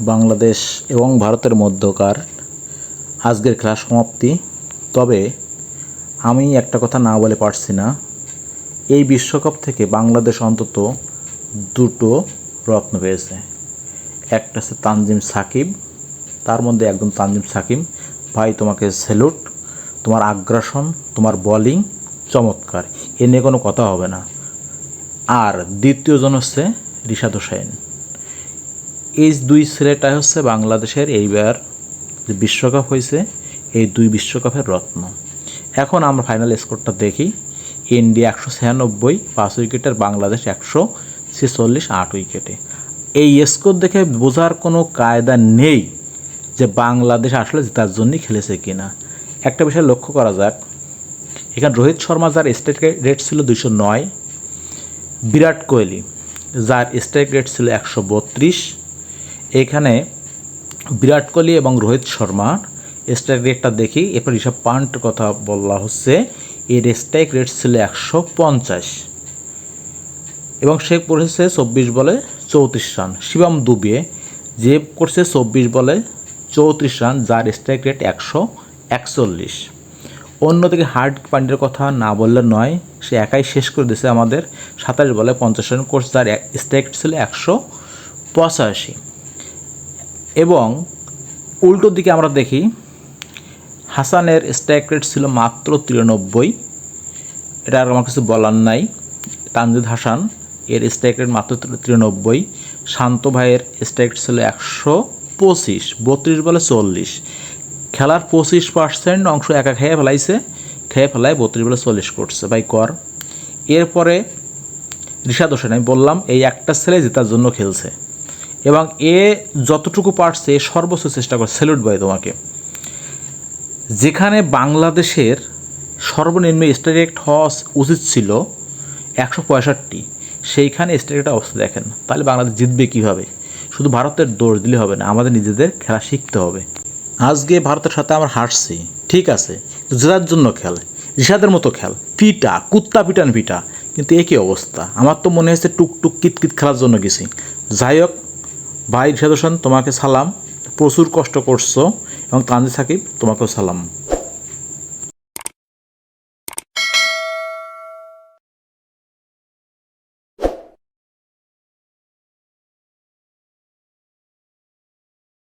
বাংলাদেশ এবং ভারতের মধ্যকার আজকের খেলার সমাপ্তি। তবে আমি একটা কথা না বলে পারছি না। এই বিশ্বকাপ থেকে বাংলাদেশ অন্তত দুটো রত্ন পেয়েছে। একটা হচ্ছে তানজিম সাকিব, তার মধ্যে একজন তানজিম সাকিব। ভাই, তোমাকে স্যালুট তোমার আগ্রাসন, তোমার বোলিং চমৎকার। এ নিয়ে কোনো কথা হবে না। আর দ্বিতীয়জন হচ্ছে রিশাদ হোসেন। এই দুই ছেলেটাই হচ্ছে বাংলাদেশের এইবার যে বিশ্বকাপ হয়েছে, এই দুই বিশ্বকাপের রত্ন। এখন আমরা ফাইনাল স্কোরটা দেখি। ইন্ডিয়া একশো ছিয়ানব্বই, পাঁচ উইকেটের বাংলাদেশ একশো ছেচল্লিশ, আট উইকেটে। এই স্কোর দেখে বোঝার কোনো কায়দা নেই যে বাংলাদেশ আসলে জেতার জন্যই খেলেছে কিনা। একটা বিষয় লক্ষ্য করা যাক। এখানে রোহিত শর্মা, যার স্ট্রাইক রেট ছিল দুশো নয়। বিরাট কোহলি, যার স্ট্রাইক রেট ছিল একশো বত্রিশ। এখানে বিরাট কোহলি এবং রোহিত শর্মার স্ট্রাইক রেটটা দেখি। এরপর ঋষভ পান্টের কথা বলা হচ্ছে, এর স্ট্রাইক রেট ছিল একশো পঞ্চাশ। এবং সে করেছে চব্বিশ বলে চৌত্রিশ রান। শিবম দুবে যে করছে চব্বিশ বলে চৌত্রিশ রান, যার স্ট্রাইক রেট একশো একচল্লিশ। অন্যদিকে হার্ড পান্ডের কথা না বললে নয়, সে একাই শেষ করে দিয়েছে আমাদের সাতাশ বলে পঞ্চাশ রান কোর্স, যার স্ট্রাইক ছিল একশো পঁচাশি। এবং উল্টো দিকে আমরা দেখি, হাসানের স্ট্রাইক রেট ছিল মাত্র তিরানব্বই। এটা আর আমার কিছু বলার নাই। তানজিদ হাসান, এর স্ট্রাইক রেট মাত্র তিরানব্বই। শান্ত ভাইয়ের স্ট্রাইক রেট ছিল একশো পঁচিশ, বত্রিশ বলে চল্লিশ। খেলার পঁচিশ পার্সেন্ট অংশ একা খেয়ে ফেলাইছে, খেয়ে ফেলায় বত্রিশ বলে চল্লিশ করছে। ভাই, কর। এরপরে ঋষাদ হোসেন, আমি বললাম, এই একটা ছেলে জেতার জন্য খেলছে। এবং এ যতটুকু পারছে সর্বোচ্চ চেষ্টা করে স্যালুট ভাই তোমাকে। যেখানে বাংলাদেশের সর্বনিম্ন স্ট্রাইক হওয়া উচিত ছিল একশো পঁয়ষট্টি, সেইখানে স্ট্রাইকটা অবস্থা দেখেন। তাহলে বাংলাদেশ জিতবে কীভাবে? শুধু ভারতের দোষ দিলে হবে না, আমাদের নিজেদের খেলা শিখতে হবে। আজকে ভারতের সাথে আমরা হারছি, ঠিক আছে জেতার জন্য খেল ঋষাদের মতো খেল পিটা কুত্তা পিটান পিটা কিন্তু একই অবস্থা। আমার তো মনে হয়েছে টুকটুক কিতকিত খেলার জন্য গেছি। যাই হোক ভাই ঋষাদ হোসেন তোমাকে সালাম। প্রচুর কষ্ট করছ এবং তানজি সাকিব তোমাকেও সালাম।